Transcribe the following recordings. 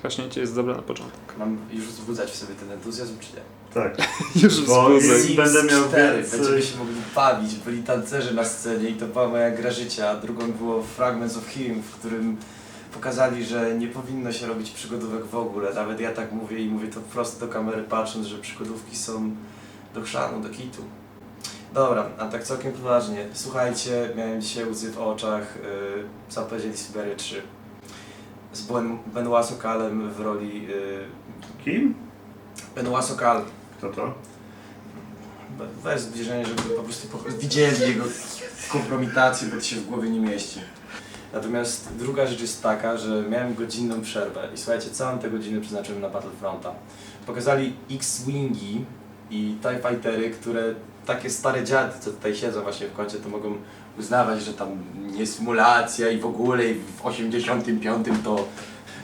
Klaśnięcie jest dobre na początek. Mam już wzbudzać w sobie ten entuzjazm, czy nie? Tak. Już Bo. Sims będę miał 4, więcej- będziemy się mogli bawić, byli tancerze na scenie i to była moja gra życia. Drugą było Fragments of Him, w którym pokazali, że nie powinno się robić przygodówek w ogóle. Nawet ja tak mówię i mówię to prosto do kamery patrząc, że przygodówki są do chrzanu, do kitu. Dobra, a tak całkiem poważnie. Słuchajcie, miałem dzisiaj łzy w oczach, yy, co powiedzieli Syberia 3. Z Ben- Benoit Sokalem w roli... Yy, Kim? Benoit Sokal. Kto to? Weź zbliżenie, żeby po prostu po, widzieli jego kompromitację, bo to się w głowie nie mieści. Natomiast druga rzecz jest taka, że miałem godzinną przerwę i słuchajcie, całą tę godzinę przeznaczyłem na Battlefronta. Pokazali X-Wingi i TIE Fightery, które takie stare dziady, co tutaj siedzą właśnie w kącie, to mogą uznawać, że tam nie symulacja i w ogóle i w 85 to...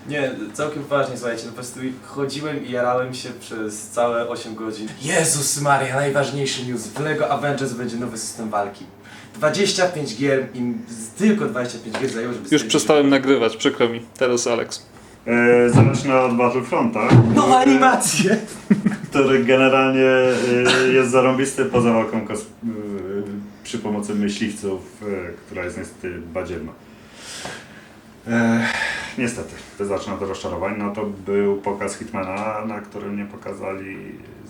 Nie, całkiem poważnie, słuchajcie, no po prostu chodziłem i jarałem się przez całe 8 godzin. Jezus Maria, najważniejszy news. W LEGO Avengers będzie nowy system walki. 25 gier, im z- tylko 25 gier zajęło, żeby Już przestałem nagrywać, przykro mi. Teraz Alex. E, zacznę od Battlefronta, Nowe animacje! Który generalnie e, jest zarąbisty poza walką e, przy pomocy myśliwców, e, która jest niestety badziewna. E, niestety, zacznę od rozczarowań. No to był pokaz Hitmana, na którym nie pokazali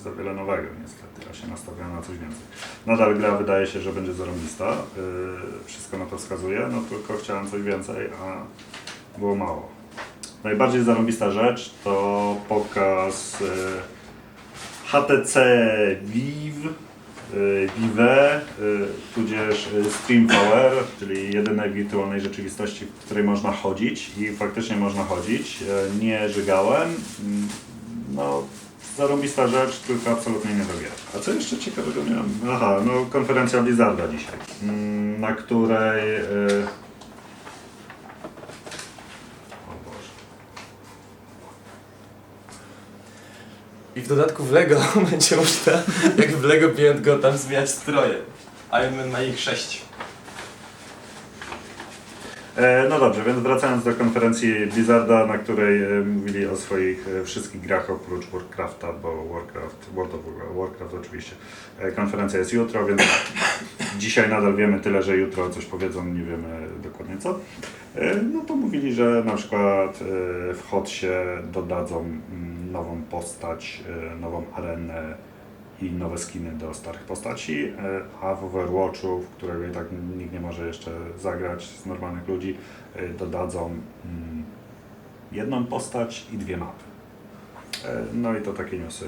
za wiele nowego niestety. Ja się nastawiałem na coś więcej. Nadal gra wydaje się, że będzie zarąbista. e, wszystko na to wskazuje, no tylko chciałem coś więcej, a było mało. Najbardziej zarąbista rzecz to pokaz e, HTC Vive, e, Vive, e, tudzież e, Stream VR, czyli jedynej wirtualnej rzeczywistości, w której można chodzić i faktycznie można chodzić. Nie żygałem. Mm, No, zarąbista rzecz, tylko absolutnie nie do gier. A co jeszcze ciekawego miałem? Aha, no konferencja Blizzarda dzisiaj, mm, na której... e, O Boże. I w dodatku w LEGO będzie można, jak w LEGO Beyond Gotham, zmieniać stroje. Iron Man ma ich 6. E, No dobrze, więc wracając do konferencji Blizzarda, na której e, mówili o swoich e, wszystkich grach oprócz Warcrafta, bo Warcraft, World of Warcraft oczywiście. Konferencja jest jutro, więc dzisiaj nadal wiemy tyle, że jutro coś powiedzą, nie wiemy dokładnie co. No to mówili, że na przykład w Hotsie dodadzą mm, nową postać, nową arenę i nowe skiny do starych postaci, e, a w Overwatchu, w którego i tak nikt nie może jeszcze zagrać z normalnych ludzi, e, dodadzą mm, jedną postać i dwie mapy. E, No i to takie newsy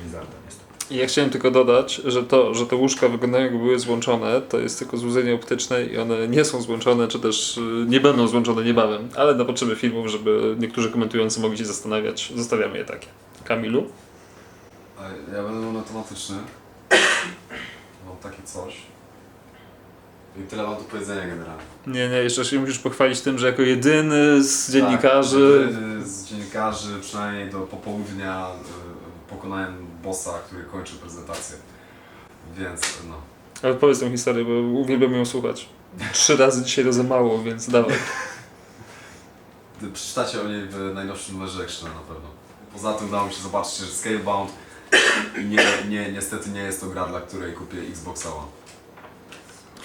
Blizzarda niestety. Ja chciałem tylko dodać, że to, że te łóżka wyglądają jakby były złączone, to jest tylko złudzenie optyczne i one nie są złączone, czy też nie będą złączone niebawem. Ale na potrzeby filmów, żeby niektórzy komentujący mogli się zastanawiać, zostawiamy je takie. Kamilu? A Ja będę monotematyczny. Mam takie coś. I tyle mam do powiedzenia generalnie. Nie, nie, jeszcze się musisz pochwalić tym, że jako jedyny z dziennikarzy... Tak, jedyny z dziennikarzy, przynajmniej do popołudnia, y, pokonałem bossa, który kończy prezentację. Więc no. Ale powiedz tę historię, bo uwielbiam ją słuchać. Trzy razy dzisiaj to za mało, więc dawaj. Przeczytacie o niej w najnowszym numerze Action na pewno. Poza tym udało mi się zobaczyć, że Scalebound nie, nie, niestety nie jest to gra, dla której kupię Xbox One.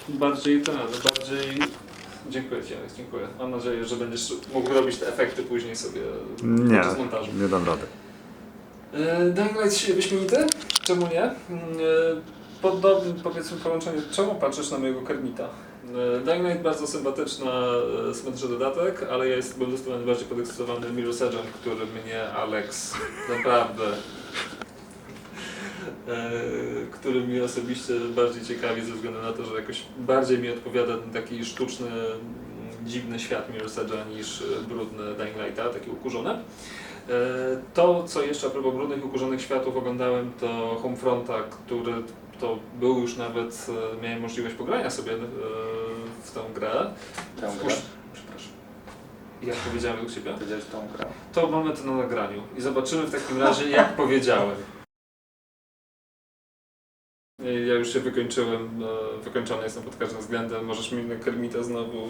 Bardziej ten, bardziej... Dziękuję Ci, Alex, dziękuję. Mam nadzieję, że będziesz mógł robić te efekty później sobie Nie, podczas montażu. nie dam rady. E, Dying Light wyśmienity? Czemu nie? E, Podobnym powiedzmy połączenie. Czemu patrzysz na mojego Kermita? E, Dying Light bardzo sympatyczna, e, sympatyczny dodatek, ale ja jest, byłem zdecydowanie bardziej podekscytowany Mirror's Edge'em, który mnie Alex naprawdę który mnie osobiście bardziej ciekawi ze względu na to, że jakoś bardziej mi odpowiada ten taki sztuczny, mm, dziwny świat Mirror's Edge'a niż e, brudny Dying Lighta, taki ukurzony. E, To, co jeszcze a propos brudnych i ukurzonych światów oglądałem, to Homefronta, który to był już nawet, e, miałem możliwość pogrania sobie e, w tę grę. Tę grę? Przepraszam. Jak powiedziałem do Ciebie? Powiedziałeś tą grę. To mamy to na nagraniu i zobaczymy w takim razie, jak powiedziałem. Ja już się wykończyłem, e, wykończony jestem pod każdym względem. Możesz mi na Kermita znowu